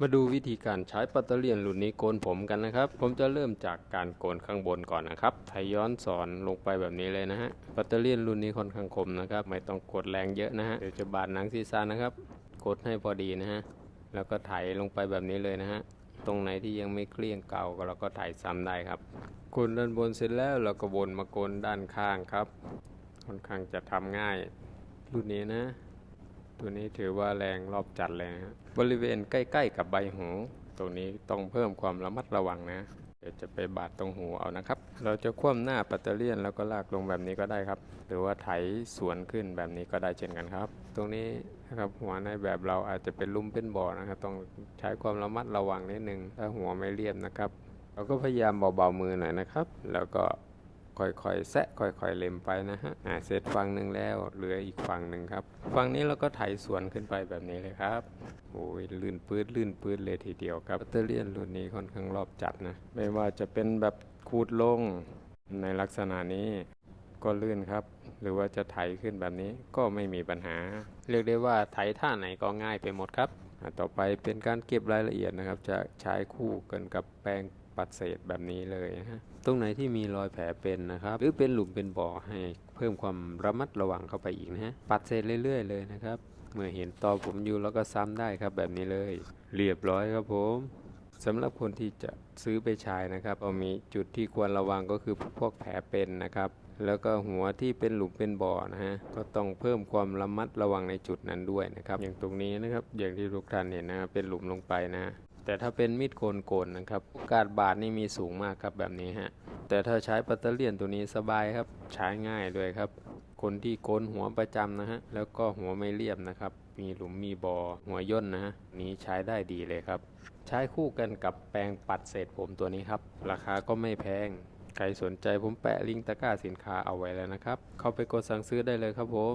มาดูวิธีการใช้ปัตเตอร์เลียนรุ่นนี้โกนผมกันนะครับ ผมจะเริ่มจากการโกนข้างบนก่อนนะครับไถย้อนสอนลงไปแบบนี้เลยนะฮะ ปัตเตอร์เลียนรุ่นนี้ค่อนข้างคมนะครับ ไม่ต้องกดแรงเยอะนะฮะ เดี๋ยวจะบาดหนังศีรษะนะครับ กดให้พอดีนะฮะ แล้วก็ไถลงไปแบบนี้เลยนะฮะ ตรงไหนที่ยังไม่เกลี้ยงเก่าก็เราก็ไถซ้ำได้ครับโกนด้านบนเสร็จแล้วเราก็วนมาโกนด้านข้างครับ ค่อนข้างจะทำง่าย รุ่นนี้นะ ตัวนี้ถือว่าแรงรอบจัดเลยฮะบริเวณใกล้ ๆ กับใบหูตรงนี้ต้องเพิ่มความระมัดระวังนะ เดี๋ยวจะไปบาดตรงหูเอานะครับ เราจะคว่ำหน้าปัตเตอร์เลียนแล้วก็ลากลงแบบนี้ก็ได้ครับ หรือว่าไถสวนขึ้นแบบนี้ก็ได้เช่นกันครับ ตรงนี้นะครับหัวในแบบเราอาจจะเป็นลุ่มเป็นบ่อนะครับ ต้องใช้ความระมัดระวังนิดนึงถ้าหัวไม่เรียบนะครับ เราก็พยายามเบาๆมือหน่อยนะครับ แล้วก็ ค่อยๆแซะค่อยๆเล็มไปนะฮะอ่าเสร็จฝั่งหนึ่งแล้วเหลืออีกฝั่งหนึ่งครับฝั่งนี้เราก็ไถสวนขึ้นไปแบบนี้เลยครับโอ้ยลื่นปื้ดลื่นปื้ดเลยทีเดียวครับแบตเตอรี่ยนรุ่นนี้ค่อนข้างรอบจัดนะไม่ว่าจะเป็นแบบขูดลงในลักษณะนี้ก็ลื่นครับ หรือว่าจะไถขึ้นแบบนี้ก็ไม่มีปัญหา เรียกได้ว่าไถท่าไหนก็ง่ายไปหมดครับ ต่อไปเป็นการเก็บรายละเอียดนะครับ จะใช้คู่กันกับแปรง ปัดเศษแบบนี้เลยนะฮะตรงไหนที่มีรอยแผลเป็นนะครับ หรือเป็นหลุมเป็นบ่อให้เพิ่มความระมัดระวังเข้าไปอีกนะฮะปัดเศษเรื่อย ๆ เลยนะครับ เมื่อเห็นตอผมอยู่แล้วก็ซ้ำได้ครับแบบนี้เลย เรียบร้อยครับผมสำหรับคนที่จะซื้อไปใช้นะครับเอามีจุดที่ควรระวังก็คือพวกแผลเป็นนะครับ แล้วก็หัวที่เป็นหลุมเป็นบ่อนะฮะก็ต้องเพิ่มความระมัดระวังในจุดนั้นด้วยนะครับ อย่างตรงนี้นะครับอย่างที่ทุกท่านเห็นนะครับเป็นหลุมลงไปนะ แต่ถ้าเป็นมีดโกนโกนนะครับโอกาสบาดนี่มีสูงมากครับแบบนี้ฮะแต่ถ้าใช้ปัตเตอร์เลียนตัวนี้สบายครับใช้ง่ายด้วยครับ คนที่โกนหัวประจำนะฮะแล้วก็หัวไม่เรียบนะครับ มีหลุมมีบอ่อหัวย่นนะฮะนี้ใช้ได้ดีเลยครับ ใช้คู่กันกับแปรงปัดเศษผมตัวนี้ครับ ราคาก็ไม่แพงใครสนใจผมแปะลิงก์ตะกร้าสินค้าเอาไว้แล้วนะครับ เข้าไปกดสั่งซื้อได้เลยครับผม